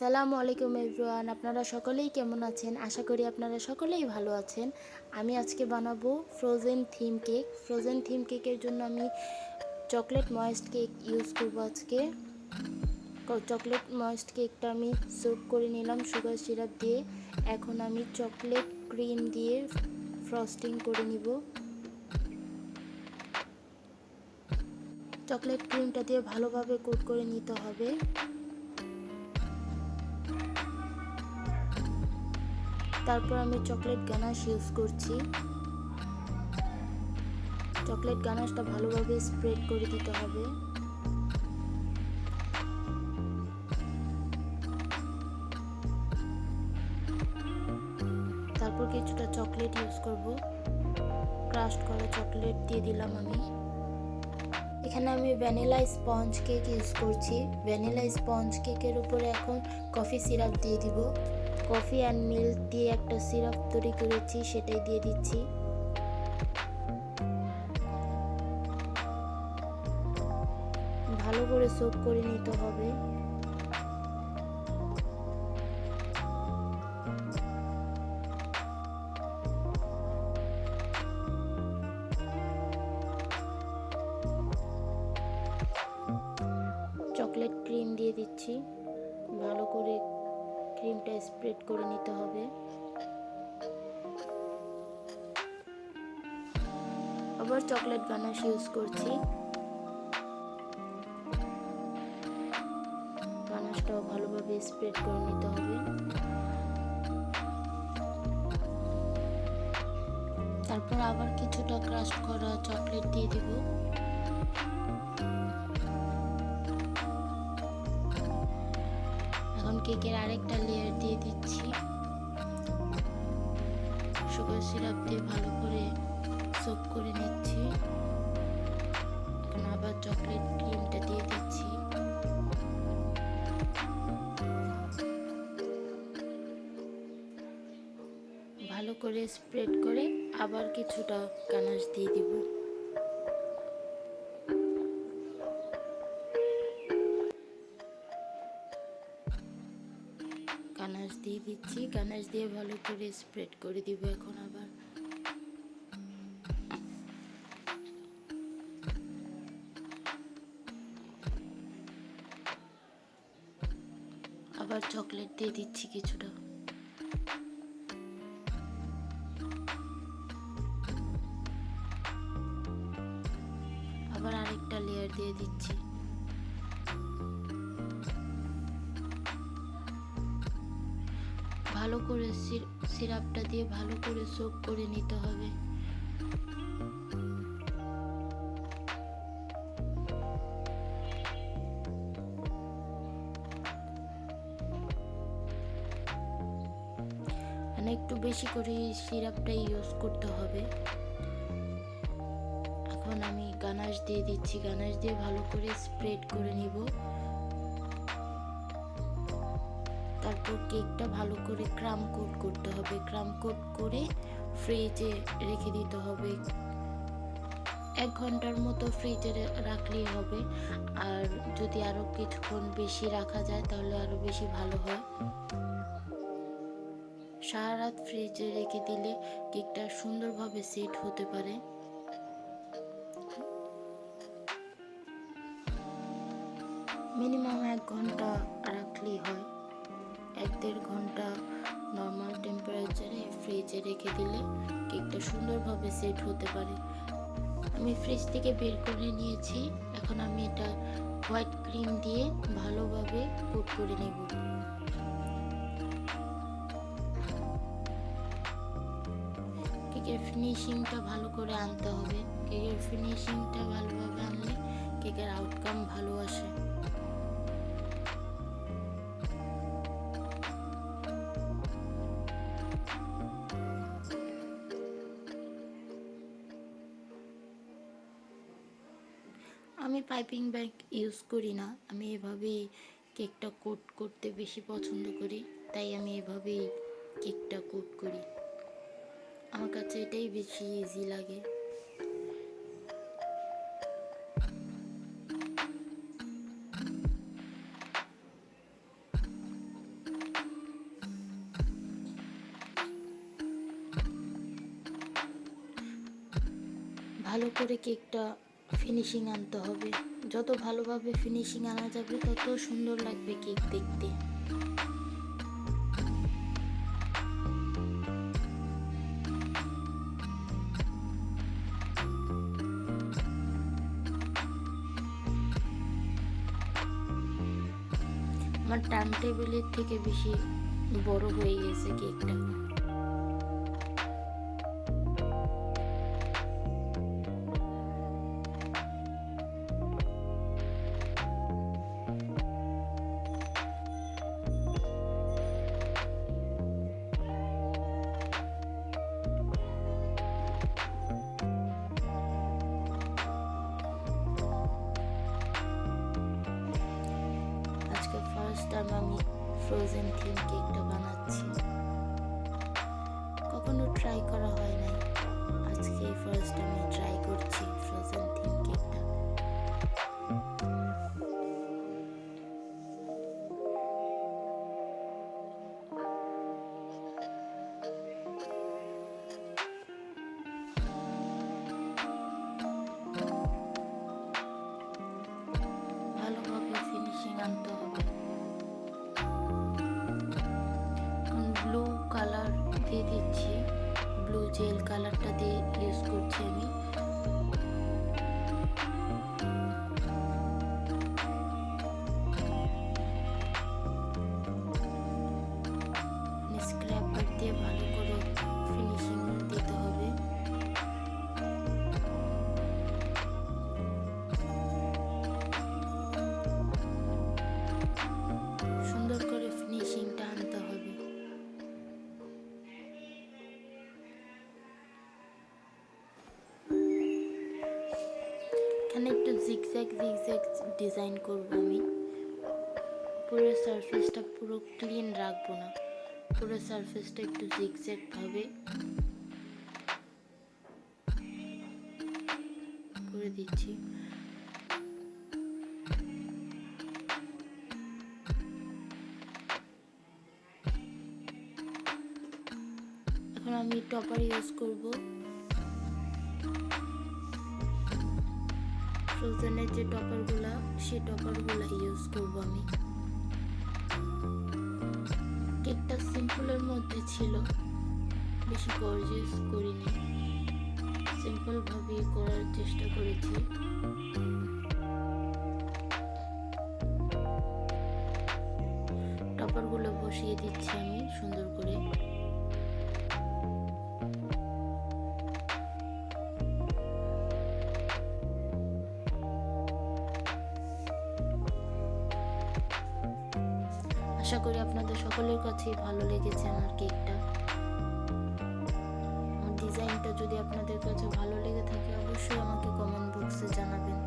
সালামু আলাইকুম এভরিওয়ান আপনারা সকলেই কেমন আছেন? আশা করি আপনারা সকলেই ভালো আছেন। আমি আজকে বানাবো frozen theme cake frozen theme কেকের জন্য আমি চকলেট ময়েস্ট কেক ইউজ করব আজকে। চকলেট ময়েস্ট কেকটা আমি সোপ করে নিলাম সুগার সিরাপ দিয়ে। এখন আমি চকলেট ক্রিম দিয়ে ফ্রস্টিং করে নিব। চকলেট ক্রিমটা দিয়ে ভালোভাবে কোট করে নিতে হবে। তারপর আমি চকলেট গানাশ ইউজ করছি। চকলেট গানাশটা ভালোভাবে স্প্রেড করে দিতে হবে। তারপর কিছুটা চকলেট ইউজ করব। ক্রাস্ট করা চকলেট দিয়ে দিলাম আমি। এখানে আমি ভ্যানিলা স্পঞ্জ কেক ইউজ করছি। ভ্যানিলা স্পঞ্জ কেকের উপরে এখন কফি সিরাপ দিয়ে দিব। কফি অ্যান্ড মিল্ক দিয়ে একটা সিরাপ তৈরি করেছি, সেটাই দিয়ে দিচ্ছি। ভালো করে সোপ করে নিতে হবে। স্প্রেড করে নিতে হবে। আবার চকলেট গানাশ ইউজ করছি। গানাশটাও ভালোভাবে স্প্রেড করে নিতে হবে। তারপর আবার কিছুটা ক্রাশ করা চকলেট দিয়ে দিব। কেকের আরেকটা লেয়ার দিয়ে দিচ্ছি। সুগার সিরাপ দিয়ে ভালো করে সোপ করে নিচ্ছি। আবার চকলেট ক্রিমটা দিয়ে দিচ্ছি। ভালো করে স্প্রেড করে আবার কিছুটা কানাশ দিয়ে দিব। কানাশ দিয়ে দিচ্ছি কানাস দিয়ে ভালো করে স্প্রেড করে দিব এখন আবার। আবার চকলেট দিয়ে দিচ্ছি কিছুটা। ভালো করে সিরাপটা দিয়ে ভালো করে সোপ করে নিতে হবে। মানে একটু বেশি করে সিরাপটা ইউজ করতে হবে। এখন আমি গানাশ দিয়ে দিচ্ছি। গানাশ দিয়ে ভালো করে স্প্রেড করে নিব। তারপর কেকটা ভালো করে ক্রাম কোট করতে হবে। ক্রাম কোট করে ফ্রিজে রেখে দিতে হবে। এক ঘণ্টার মতো ফ্রিজে রাখলেই হবে। আর যদি আরও কিছুক্ষণ বেশি রাখা যায়, তাহলে আরও বেশি ভালো হয়। সারা রাত ফ্রিজে রেখে দিলে কেকটা সুন্দরভাবে সেট হতে পারে। মিনিমাম এক ঘণ্টা রাখলেই হয়। দেড় ঘণ্টা নর্মাল টেম্পারেচারে ফ্রিজে রেখে দিলে কেকটা সুন্দরভাবে সেট হতে পারে। আমি ফ্রিজ থেকে বের করে নিয়েছি। এখন আমি এটা হোয়াইট ক্রিম দিয়ে ভালোভাবে কোট করে নেব। কেকের ফিনিশিংটা ভালো করে আনতে হবে। কেকের ফিনিশিংটা ভালোভাবে আনলে কেকের আউটকাম ভালো আসে। আমি পাইপিং ব্যাগ ইউজ করি না। আমি এভাবেই কেকটা কোট করতে বেশি পছন্দ করি, তাই আমি এভাবেই কেকটা কোট করি। আমার কাছে এটাই বেশি ইজি লাগে। ভালো করে কেকটা ফিনিশিং আনতে হবে। যত ভালোভাবে ফিনিশিং আনা যাবে, তত সুন্দর লাগবে কেক দেখতে। আমার টাইম টেবিলের থেকে বেশি বড় হয়ে গেছে কেকটা টাইম আমি ফ্রোজেন থিম কেকটা বানাচ্ছি। কখনো ট্রাই করা হয় নাই। আজকে ফার্স্ট আমি ট্রাই করছি। জেল কালারটা ডিজাইন করব আমি। পুরো সারফেসটা পুরো ক্লিন রাখব না। পুরো সারফেসটা একটু জিগজ্যাগ ভাবে। করে দিচ্ছি। এখন আমি টপার ইউজ করব। ফ্রোজেনের যে টপারগুলা, সেই টপারগুলা ইউজ করব আমি। কেকটা সিম্পলের মধ্যে ছিল, বেশি গর্জিয়াস করিনি। সিম্পলভাবে করার চেষ্টা করেছি। টপারগুলো বসিয়ে দিচ্ছি আমি সুন্দর করে। কাছেই ভালো লেগেছে আমার কেকটা। ডিজাইনটা যদি আপনাদের কাছে ভালো লেগে থাকে, অবশ্যই আমাকে কমেন্ট বক্সে জানাবেন।